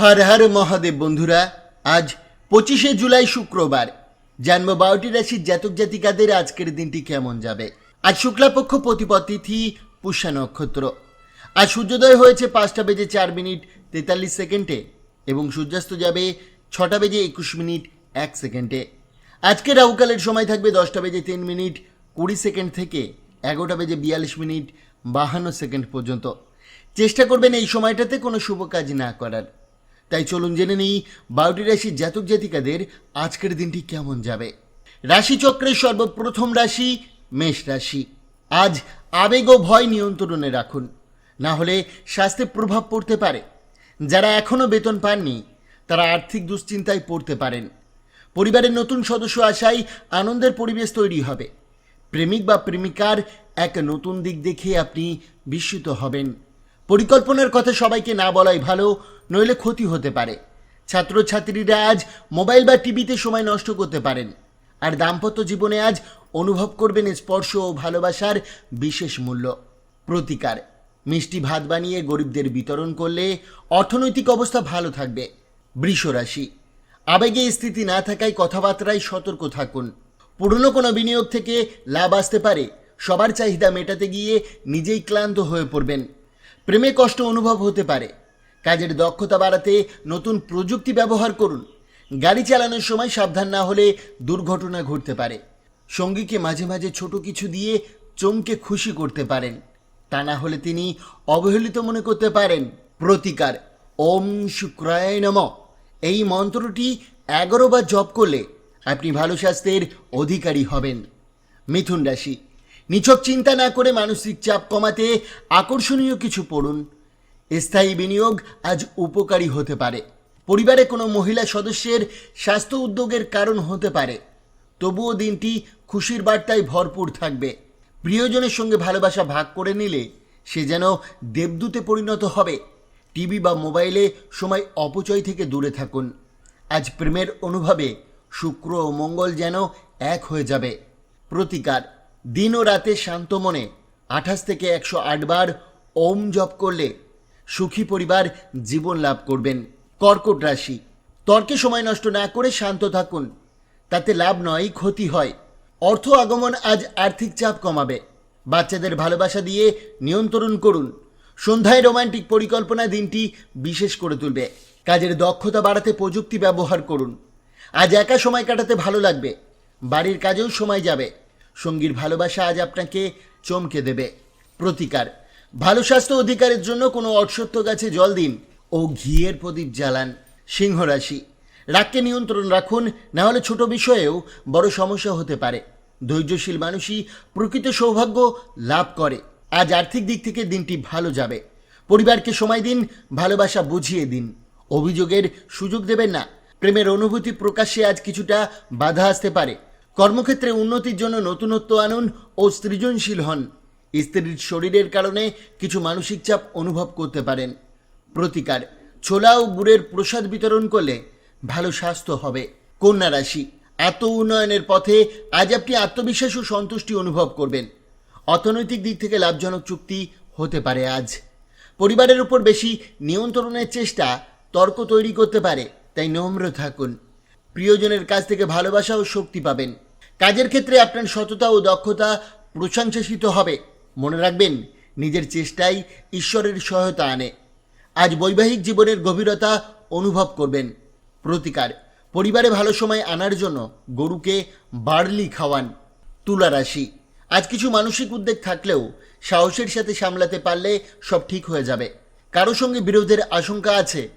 হর হর মহাদেব বন্ধুরা, আজ পঁচিশে জুলাই শুক্রবার। জন্ম বারোটি রাশির জাতক জাতিকাদের আজকের দিনটি কেমন যাবে? আজ শুক্লাপক্ষ প্রতিপদ তিথি নক্ষত্র। আজ সূর্যোদয় হয়েছে পাঁচটা বেজে চার মিনিট তেতাল্লিশ সেকেন্ডে এবং সূর্যাস্ত যাবে ছটা বেজে একুশ মিনিট এক সেকেন্ডে। আজকে রাহুকালের সময় থাকবে দশটা বেজে তিন মিনিট কুড়ি সেকেন্ড থেকে এগারোটা বেজে বিয়াল্লিশ মিনিট বাহান্ন সেকেন্ড পর্যন্ত। চেষ্টা করবেন এই সময়টাতে কোনো শুভ কাজ না করার। তাই চলুন জেনে নিই বারোটি রাশির জাতক জাতিকাদের আজকের দিনটি কেমন যাবে। রাশিচক্রের সর্বপ্রথম রাশি মেষ রাশি। আজ আবেগ ও ভয় নিয়ন্ত্রণে রাখুন। না হলে স্বাস্থ্যে প্রভাব পড়তে পারে। যারা এখনও বেতন পাননি, তারা আর্থিক দুশ্চিন্তায় পড়তে পারেন। পরিবারের নতুন সদস্য আসায় আনন্দের পরিবেশ তৈরি হবে। প্রেমিক বা প্রেমিকার এক নতুন দিক দেখে আপনি বিস্মিত হবেন। পরিকল্পনার কথা সবাইকে না বলাই ভালো, নইলে ক্ষতি হতে পারে। ছাত্রছাত্রীরা আজ মোবাইল বা টিভিতে সময় নষ্ট করতে পারেন। আর দাম্পত্য জীবনে আজ অনুভব করবেন স্পর্শ ও ভালোবাসার বিশেষ মূল্য। প্রতিকার। মিষ্টি ভাত বানিয়ে গরিবদের বিতরণ করলে অর্থনৈতিক অবস্থা ভালো থাকবে। বৃষ রাশি আবেগে স্থিতি না থাকায় কথাবার্তায় সতর্ক থাকুন। পুরনো কোনো বিনিয়োগ থেকে লাভ আসতে পারে। সবার চাহিদা মেটাতে গিয়ে নিজেই ক্লান্ত হয়ে পড়বেন। প্রেমে কষ্ট অনুভব হতে পারে। কাজের দক্ষতা বাড়াতে নতুন প্রযুক্তি ব্যবহার করুন। গাড়ি চালানোর সময় সাবধান না হলে দুর্ঘটনা ঘটতে পারে। সঙ্গীকে মাঝে মাঝে ছোট কিছু দিয়ে চমকে খুশি করতে পারেন। তা না হলে তিনি অবহেলিত মনে করতে পারেন। প্রতিকার। ওম শুক্রায় নম। এই মন্ত্রটি এগারো বার জপ করলে আপনি ভালো স্বাস্থ্যের অধিকারী হবেন। মিথুন রাশি। নিছক চিন্তা না করে মানসিক চাপ কমাতে আকর্ষণীয় কিছু পড়ুন। স্থায়ী বিনিয়োগ আজ উপকারী হতে পারে। পরিবারে কোনো মহিলা সদস্যের স্বাস্থ্য উদ্যোগের কারণ হতে পারে। তবুও দিনটি খুশির বার্তায় ভরপুর থাকবে। প্রিয়জনের সঙ্গে ভালোবাসা ভাগ করে নিলে সে যেন দেবদূতে পরিণত হবে। টিভি বা মোবাইলে সময় অপচয় থেকে দূরে থাকুন। আজ প্রেমের অনুভবে শুক্র ও মঙ্গল যেন এক হয়ে যাবে। প্রতিকার। দিন ও রাতে শান্ত মনে, আঠাশ থেকে একশো আট বার ওম জপ করলে সুখী পরিবার জীবন লাভ করবেন। কর্কট রাশি, তর্কে সময় নষ্ট না করে শান্ত থাকুন, তাতে লাভ নয়, ক্ষতি হয়। অর্থ আগমন আজ আর্থিক চাপ কমাবে। বাচ্চাদের ভালোবাসা দিয়ে নিয়ন্ত্রণ করুন। সন্ধ্যায় রোমান্টিক পরিকল্পনা দিনটি বিশেষ করে তুলবে। কাজের দক্ষতা বাড়াতে প্রযুক্তি ব্যবহার করুন। আজ একা সময় কাটাতে ভালো লাগবে। বাড়ির কাজেও সময় যাবে। সঙ্গীর ভালোবাসা আজ আপনাকে চমকে দেবে। প্রতিকার। ভালো স্বাস্থ্য অধিকারের জন্য কোনো অশ্বত্থ গাছে জল দিন ও ঘিয়ের প্রদীপ জ্বালান। সিংহ রাশি। রাগকে নিয়ন্ত্রণ রাখুন, না হলে ছোট বিষয়েও বড় সমস্যা হতে পারে। ধৈর্যশীল মানুষই প্রকৃত সৌভাগ্য লাভ করে। আজ আর্থিক দিক থেকে দিনটি ভালো যাবে। পরিবারকে সময় দিন, ভালোবাসা বুঝিয়ে দিন। অভিযোগের সুযোগ দেবেন না। প্রেমের অনুভূতি প্রকাশ্যে আজ কিছুটা বাধা আসতে পারে। কর্মক্ষেত্রে উন্নতির জন্য নতুনত্ব আনুন ও সৃজনশীল হন। স্ত্রীর শরীরের কারণে কিছু মানসিক চাপ অনুভব করতে পারেন। প্রতিকার, ছোলা ও গুড়ের প্রসাদ বিতরণ করলে ভালো স্বাস্থ্য হবে। কন্যা রাশি আত্ম উন্নয়নের পথে আজ আপনি আত্মবিশ্বাস ও সন্তুষ্টি অনুভব করবেন। অর্থনৈতিক দিক থেকে লাভজনক চুক্তি হতে পারে আজ। পরিবারের উপর বেশি নিয়ন্ত্রণের চেষ্টা তর্ক তৈরি করতে পারে, তাই নম্র থাকুন। প্রিয়জনের কাছ থেকে ভালোবাসা ও শক্তি পাবেন। কাজের ক্ষেত্রে আপনার সততা ও দক্ষতা প্রশংসাসিত হবে। মনে রাখবেন, নিজের চেষ্টাই ঈশ্বরের সহায়তা আনে। আজ বৈবাহিক জীবনের গভীরতা অনুভব করবেন। প্রতিকার, পরিবারে ভালো সময় আনার জন্য গরুকে বার্লি খাওয়ান। তুলা রাশি, আজ কিছু মানসিক উদ্বেগ থাকলেও সাহসের সাথে সামলাতে পারলে সব ঠিক হয়ে যাবে। কারও সঙ্গে বিরোধের আশঙ্কা আছে,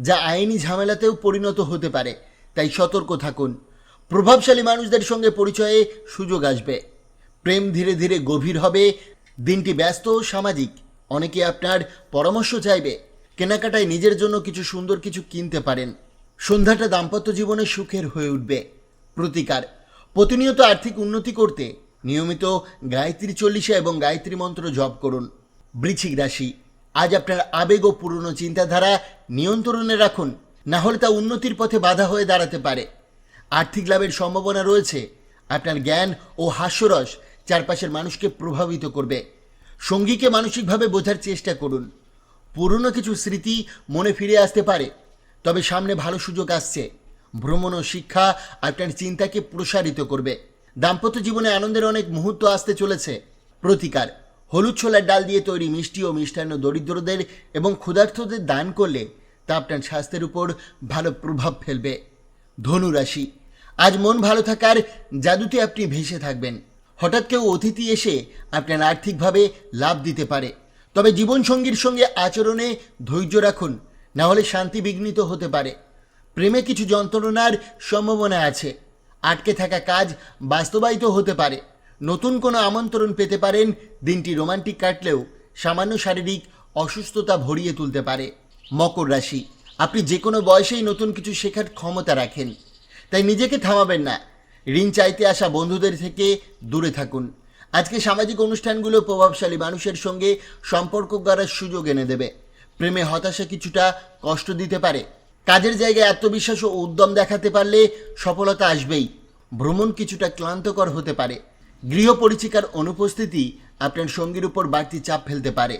যা আইনি ঝামেলাতেও পরিণত হতে পারে। তাই সতর্ক থাকুন। প্রভাবশালী মানুষদের সঙ্গে পরিচয়ে সুযোগ আসবে। প্রেম ধীরে ধীরে গভীর হবে। দিনটি ব্যস্ত সামাজিক। অনেকে আপনার পরামর্শ চাইবে। কেনাকাটায় নিজের জন্য কিছু সুন্দর কিছু কিনতে পারেন। সন্ধ্যাটা দাম্পত্য জীবনে সুখের হয়ে উঠবে। প্রতিকার। প্রতিনিয়ত আর্থিক উন্নতি করতে নিয়মিত গায়ত্রী চল্লিশা এবং গায়ত্রী মন্ত্র জপ করুন। বৃশ্চিক রাশি। আজ আপনার আবেগ ও পুরনো চিন্তাধারা নিয়ন্ত্রণে রাখুন। না হলে তা উন্নতির পথে বাধা হয়ে দাঁড়াতে পারে। আর্থিক লাভের সম্ভাবনা রয়েছে। আপনার জ্ঞান ও হাস্যরস চারপাশের মানুষকে প্রভাবিত করবে। সঙ্গীকে মানসিকভাবে বোঝার চেষ্টা করুন। পুরনো কিছু স্মৃতি মনে ফিরে আসতে পারে, তবে সামনে ভালো সুযোগ আসছে। ভ্রমণ ও শিক্ষা আপনার চিন্তাকে প্রসারিত করবে। দাম্পত্য জীবনে আনন্দের অনেক মুহূর্ত আসতে চলেছে। প্রতিকার, হলুদ ছোলার ডাল দিয়ে তৈরি মিষ্টি ও মিষ্টান্ন দরিদ্রদের এবং ক্ষুধার্তদের দান করলে তা আপনার স্বাস্থ্যের উপর ভালো প্রভাব ফেলবে। ধনু রাশি আজ মন ভালো থাকার জাদুতে আপনি ভেসে থাকবেন। হঠাৎ কেউ অতিথি এসে আপনার আর্থিকভাবে লাভ দিতে পারে। তবে জীবনসঙ্গীর সঙ্গে আচরণে ধৈর্য রাখুন, না হলে শান্তি বিঘ্নিত হতে পারে। প্রেমে কিছু যন্ত্রণার সম্ভাবনা আছে। আটকে থাকা কাজ বাস্তবায়িত হতে পারে। নতুন কোনো আমন্ত্রণ পেতে পারেন, দিনটি রোমান্টিক কাটলেও সামান্য শারীরিক অসুস্থতা ভরিয়ে তুলতে পারে। মকর রাশি। আপনি যে কোনো বয়সেই নতুন কিছু শেখার ক্ষমতা রাখেন। তাই নিজেকে থামাবেন না। ঋণ চাইতে আসা বন্ধুদের থেকে দূরে থাকুন। আজকে সামাজিক অনুষ্ঠানগুলো প্রভাবশালী মানুষের সঙ্গে সম্পর্ক গড়ার সুযোগ এনে দেবে। প্রেমে হতাশা কিছুটা কষ্ট দিতে পারে। কাজের জায়গায় আত্মবিশ্বাস ও উদ্যম দেখাতে পারলে সফলতা আসবেই। ভ্রমণ কিছুটা ক্লান্তকর হতে পারে। গৃহ পরিচিকার অনুপস্থিতি আপনার সঙ্গীর উপর বাড়তি চাপ ফেলতে পারে।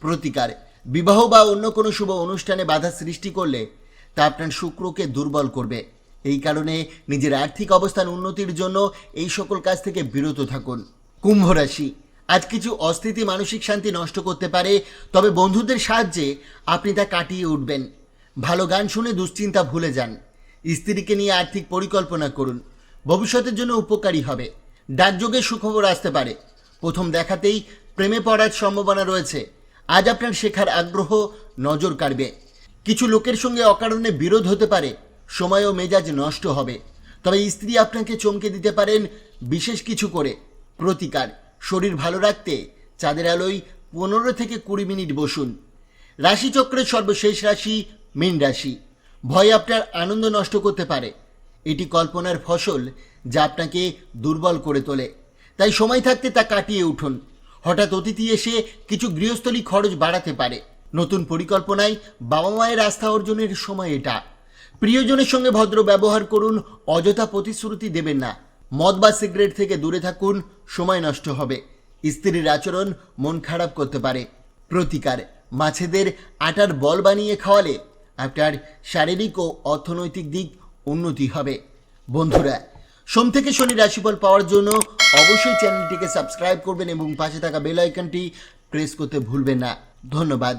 প্রতিকার, বিবাহ বা অন্য কোনো শুভ অনুষ্ঠানে বাধা সৃষ্টি করলে তা আপনার শুক্রকে দুর্বল করবে। এই কারণে নিজের আর্থিক অবস্থান উন্নতির জন্য এই সকল কাজ থেকে বিরত থাকুন। কুম্ভ রাশি, আজ কিছু অস্থিতি মানসিক শান্তি নষ্ট করতে পারে, তবে বন্ধুদের সাহায্যে আপনি তা কাটিয়ে উঠবেন। ভালো গান শুনে দুশ্চিন্তা ভুলে যান। স্ত্রীকে নিয়ে আর্থিক পরিকল্পনা করুন। ভবিষ্যতের জন্য উপকারী হবে। ডাকযোগে সুখবর আসতে পারে। প্রথম দেখাতেই প্রেমে পড়ার সম্ভাবনা রয়েছে। আজ আপনার শেখার আগ্রহ নজর কাড়বে। কিছু লোকের সঙ্গে অকারণে বিরোধ হতে পারে। সময় ও মেজাজ নষ্ট হবে। তবে স্ত্রী আপনাকে চমকে দিতে পারেন বিশেষ কিছু করে। প্রতিকার, শরীর ভালো রাখতে চাঁদের আলোয় পনেরো থেকে কুড়ি মিনিট বসুন। রাশিচক্রের সর্বশেষ রাশি মীন রাশি। ভয় আপনার আনন্দ নষ্ট করতে পারে। এটি কল্পনার ফসল যা আপনাকে দুর্বল করে তোলে। তাই সময় থাকতে তা কাটিয়ে উঠুন। হঠাৎ অতিথি এসে কিছু গৃহস্থলী খরচ বাড়াতে পারে। নতুন পরিকল্পনায় বাবা মায়ের আস্থা অর্জনের সময় এটা। প্রিয়জনের সঙ্গে ভদ্র ব্যবহার করুন, অযথা প্রতিশ্রুতি দেবেন না। মদ বা সিগারেট থেকে দূরে থাকুন, সময় নষ্ট হবে। স্ত্রীর আচরণ মন খারাপ করতে পারে। প্রতিকার, মাছেদের আটার বল বানিয়ে খাওয়ালে আপনার শারীরিক ও অর্থনৈতিক দিক উন্নতি হবে। বন্ধুরা, সোম থেকে শনি রাশিফল পাওয়ার জন্য অবশ্যই চ্যানেলটিকে সাবস্ক্রাইব করবেন এবং পাশে থাকা বেল আইকনটি প্রেস করতে ভুলবেন না। ধন্যবাদ।